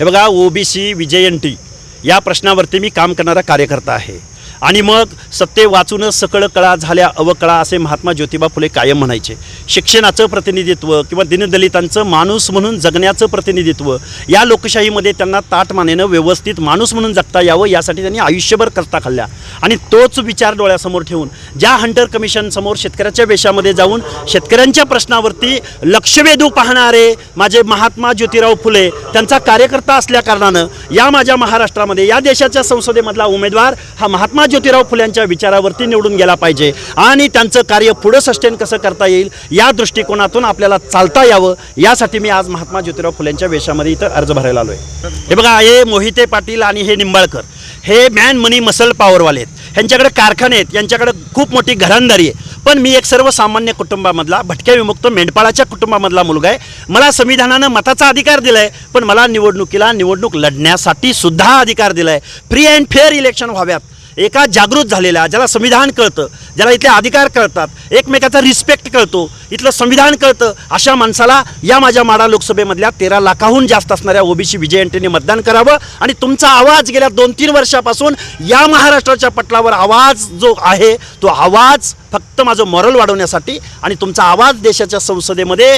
हे बघा ओबीसी विजयंती या प्रश्नावरती मी काम करणारा कार्यकर्ता आहे. आणि मग सत्ते वाचूनच सकळ कळा झाल्या अवकळा असे महात्मा ज्योतिबा फुले कायम म्हणायचे. शिक्षणाचं प्रतिनिधित्व किंवा दिनदलितांचं माणूस म्हणून जगण्याचं प्रतिनिधित्व या लोकशाहीमध्ये त्यांना ताटमानेनं व्यवस्थित माणूस म्हणून जगता यावं यासाठी त्यांनी आयुष्यभर करता खाल्ल्या. आणि तोच विचार डोळ्यासमोर ठेवून ज्या हंटर कमिशनसमोर शेतकऱ्याच्या वेशामध्ये जाऊन शेतकऱ्यांच्या प्रश्नावरती लक्षवेधू पाहणारे माझे महात्मा ज्योतिराव फुले त्यांचा कार्यकर्ता असल्या कारणानं या माझ्या महाराष्ट्रामध्ये या देशाच्या संसदेमधला उमेदवार हा महात्मा ज्योतिराव फुल्यांच्या विचारावरती निवडून गेला पाहिजे. आणि त्यांचं कार्य पुढं सस्टेन कसं करता येईल या दृष्टिकोनातून आपल्याला चालता यावं यासाठी मी आज महात्मा ज्योतिराव फुल्यांच्या वेशामध्ये इथं अर्ज भरायला आलो आहे हे बघा हे मोहिते पाटील आणि हे निंबाळकर हे मॅन मनी मसल पॉवरवाले आहेत. ह्यांच्याकडे कारखाने आहेत यांच्याकडे खूप मोठी घरांदारी आहे. पण मी एक सर्वसामान्य कुटुंबामधला भटक्या विमुक्त मेंढपाळाच्या कुटुंबामधला मुलगा आहे. मला संविधानानं मताचा अधिकार दिला आहे पण मला निवडणुकीला निवडणूक लढण्यासाठी सुद्धा अधिकार दिला आहे फ्री अँड फेअर इलेक्शन व्हाव्यात. एका जागृत झालेल्या ज्याला संविधान कळतं ज्याला इथले अधिकार कळतात एकमेकाचा रिस्पेक्ट कळतो इथलं संविधान कळतं अशा माणसाला या माझ्या माडा लोकसभेमधल्या तेरा लाखाहून जास्त असणाऱ्या ओबीसी विजयंतीने मतदान करावं आणि तुमचा आवाज गेल्या दोन तीन वर्षापासून या महाराष्ट्राच्या पटलावर आवाज जो आहे तो आवाज फक्त माझं मॉरल वाढवण्यासाठी आणि तुमचा आवाज देशाच्या संसदेमध्ये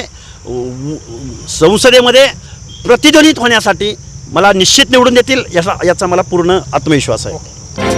संसदेमध्ये प्रतिध्वनित होण्यासाठी मला निश्चित निवडून देतील याचा याचा मला पूर्ण आत्मविश्वास आहे.